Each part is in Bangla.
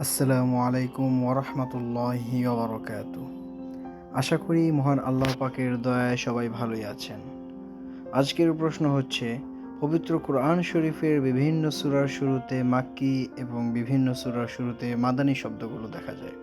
আসসালামু আলাইকুম ওরহমতুল্লাহি ওবরকাত আশা করি মহান আল্লাহ পাকের দয়ায় সবাই ভালোই আছেন। আজকের প্রশ্ন হচ্ছে, পবিত্র কোরআন শরীফের বিভিন্ন সূরার শুরুতে মাক্কি এবং বিভিন্ন সূরার শুরুতে মাদানী শব্দগুলো দেখা যায়।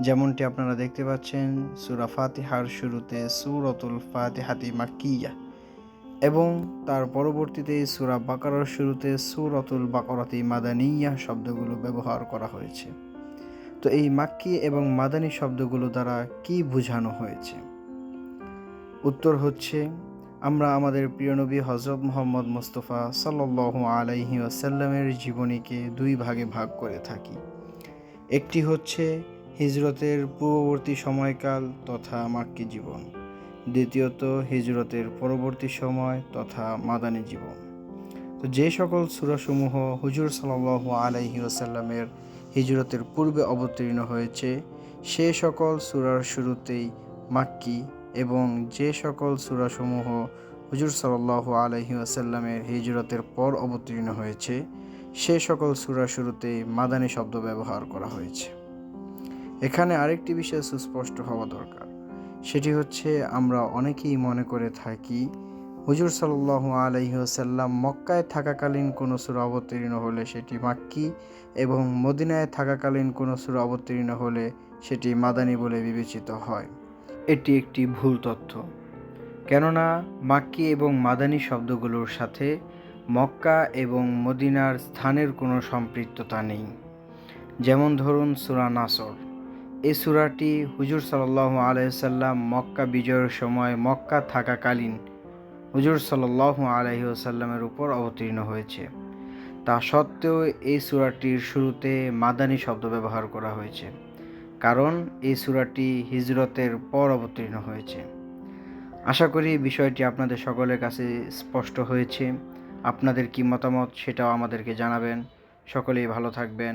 যেমনটি আপনারা দেখতে পাচ্ছেন, সূরা ফাতিহার শুরুতে সুরতুল ফাতিহাতি মাক্কিয়া। এবং তার পরবর্তীতে সূরা বাকারার শুরুতে সূরাতুল বাকারাতি মাদানিয়া শব্দগুলো ব্যবহার করা হয়েছে। তো এই মাক্কি এবং মাদানি শব্দগুলো দ্বারা কি বোঝানো হয়েছে? উত্তর হচ্ছে, আমরা আমাদের প্রিয় নবী হজরত মোহাম্মদ মুস্তফা সাল্লাল্লাহু আলাইহি ওয়াসাল্লামের জীবনীকে দুই ভাগে ভাগ করে থাকি। একটি হচ্ছে হিজরতের পূর্ববর্তী সময়কাল তথা মাক্কি জীবন। দ্বিতীয়ত হিজরতের পরবর্তী সময় তথা মাদানী জীবন। তো যে সকল সূরাসমূহ হুজুর সাল্লাহ আলাইহি ওসাল্লামের হিজরতের পূর্বে অবতীর্ণ হয়েছে, সে সকল সূরার শুরুতেই মাক্কি এবং যে সকল সূরাসমূহ হুজুর সাল্লাহ আলাইহি ওসাল্লামের হিজরতের পর অবতীর্ণ হয়েছে, সে সকল সূরার শুরুতেই মাদানী শব্দ ব্যবহার করা হয়েছে। এখানে আরেকটি বিষয় সুস্পষ্ট হওয়া দরকার। সেটি হচ্ছে আমরা অনেকেই মনে করে থাকি, হুজুর সাল্লাহ আলহিহসাল্লাম মক্কায় থাকাকালীন কোনো সুর অবতীর্ণ হলে সেটি মাক্কি এবং মদিনায় থাকাকালীন কোনো সুর অবতীর্ণ হলে সেটি মাদানী বলে বিবেচিত হয়। এটি একটি ভুল তথ্য। কেননা মাক্কি এবং মাদানী শব্দগুলোর সাথে মক্কা এবং মদিনার স্থানের কোনো সম্পৃক্ততা নেই। যেমন ধরুন সুরা নাসর। এই সুরাটি হুজুর সাল্লাহ আলহিসাল্লাম মক্কা বিজয়ের সময় মক্কা থাকাকালীন হুজুর সাল্লাহ আলহিসাল্লামের উপর অবতীর্ণ হয়েছে। তা সত্ত্বেও এই সুরাটির শুরুতে মাদানী শব্দ ব্যবহার করা হয়েছে, কারণ এই সুরাটি হিজরতের পর অবতীর্ণ হয়েছে। আশা করি বিষয়টি আপনাদের সকলের কাছে স্পষ্ট হয়েছে। আপনাদের কি মতামত সেটাও আমাদেরকে জানাবেন। সকলেই ভালো থাকবেন।